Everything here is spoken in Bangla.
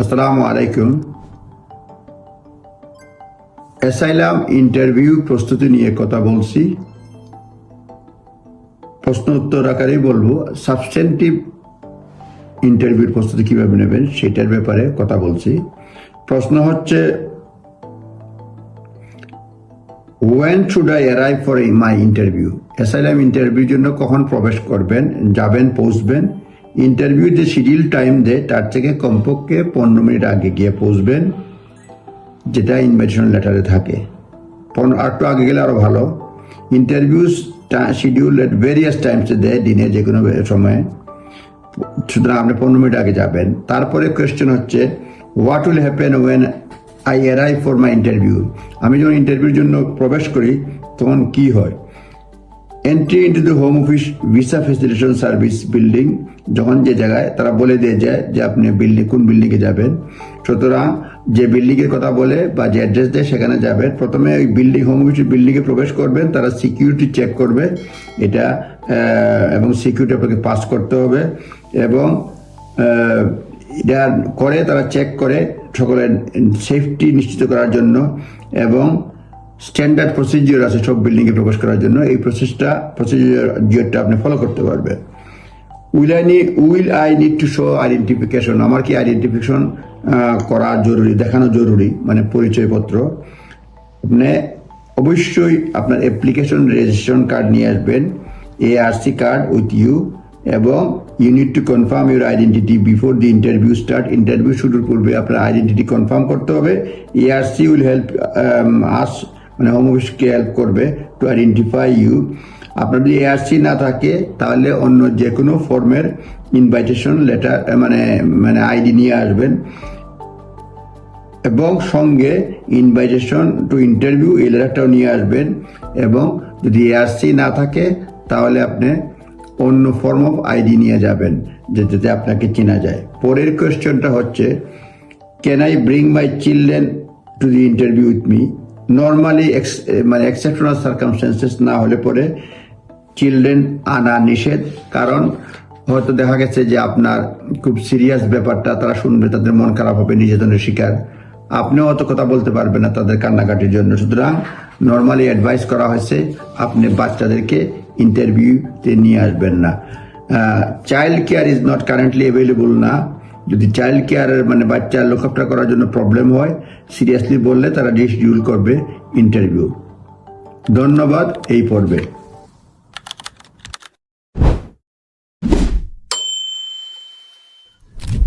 আসসালামু আলাইকুম। অ্যাসাইলাম ইন্টারভিউ প্রস্তুতি নিয়ে কথা বলছি। প্রশ্ন উত্তর আকারেই বলব সাবস্টেন্টিভ ইন্টারভিউর প্রস্তুতি কীভাবে নেবেন সেটার ব্যাপারে কথা বলছি। প্রশ্ন হচ্ছে when should I arrive for my interview asylum ইন্টারভিউর জন্য কখন প্রবেশ করবেন, যাবেন, পৌঁছবেন? ইন্টারভিউ যে শিডিউল টাইম দেয়, তার থেকে কমপক্ষে পনেরো মিনিট আগে গিয়ে পৌঁছবেন, যেটা ইনভাইটেশন লেটারে থাকে। পনেরো, আর আগে গেলে আরও ভালো। ইন্টারভিউ শিডিউল এট ভেরিয়াস টাইমসে দেয়, দিনে যে কোনো সময়ে। সুতরাং আপনি পনেরো মিনিট আগে যাবেন। তারপরে কোয়েশ্চেন হচ্ছে what will happen when I arrive for my interview আমি যখন ইন্টারভিউর জন্য প্রবেশ করি, তখন কি হয়? Entry into the Home Office visa facilitation service building যখন যে জায়গায় তারা বলে দিয়ে যায় যে আপনি বিল্ডিং কোন বিল্ডিংয়ে যাবেন, সুতরাং যে বিল্ডিংয়ের কথা বলে বা যে অ্যাড্রেস দেয় সেখানে যাবেন। প্রথমে ওই বিল্ডিং হোম অফিসের বিল্ডিংয়ে প্রবেশ করবেন, তারা সিকিউরিটি চেক করবে। এটা এবং সিকিউরিটি আপনাকে পাস করতে হবে। এবং এটা করে তারা চেক করে সকলের সেফটি নিশ্চিত করার জন্য। এবং স্ট্যান্ডার্ড প্রসিজিওর আছে সব বিল্ডিংয়ে প্রবেশ করার জন্য। এই প্রসেসটা প্রসিজিওর প্রসিজিওরটা আপনি ফলো করতে পারবেন। Will I need will I need to show identification আমার কি আইডেন্টিফিকেশন করা জরুরি, দেখানো জরুরি? মানে পরিচয়পত্র। আপনি অবশ্যই আপনার অ্যাপ্লিকেশন রেজিস্ট্রেশন কার্ড নিয়ে আসবেন a ARC card with you এবং you need to confirm your identity before the interview start interview শুরুর পূর্বে আপনার আইডেন্টিটি কনফার্ম করতে হবে। A ARC will help us মানে হোম অফিসকে হেল্প করবে টু আইডেন্টিফাই ইউ আপনার যদি এআরসি না থাকে, তাহলে অন্য যে কোনো ফর্মের ইনভাইটেশন লেটার মানে মানে আইডি নিয়ে আসবেন। এবং সঙ্গে ইনভাইটেশন টু ইন্টারভিউ এই লেটারটাও নিয়ে আসবেন। এবং যদি এআরসি না থাকে, তাহলে আপনি অন্য ফর্ম অফ আইডি নিয়ে যাবেন যেটাতে আপনাকে চেনা যায়। পরের কোয়েশ্চনটা হচ্ছে can I bring my children to the interview with me normally মানে এক্সেপশনাল সার্কামস্টেন্সেস না হলে পরে চিলড্রেন আনা নিষেধ। কারণ হয়তো দেখা গেছে যে আপনার খুব সিরিয়াস ব্যাপারটা, তারা শুনবে, তাদের মন খারাপ হবে নির্যাতনের শিকার। আপনিও অত কথা বলতে পারবেন না তাদের কান্নাকাটির জন্য। সুতরাং নর্মালি অ্যাডভাইস করা হয়েছে, আপনি বাচ্চাদেরকে ইন্টারভিউতে নিয়ে আসবেন না। Child care is not currently available না। যদি চাইল্ড কেয়ারের মানে বাচ্চা লোকআপটা করার জন্য প্রবলেম হয় সিরিয়াসলি বললে তারা ডিসডিউল করবে ইন্টারভিউ ধন্যবাদ এই পর্বে।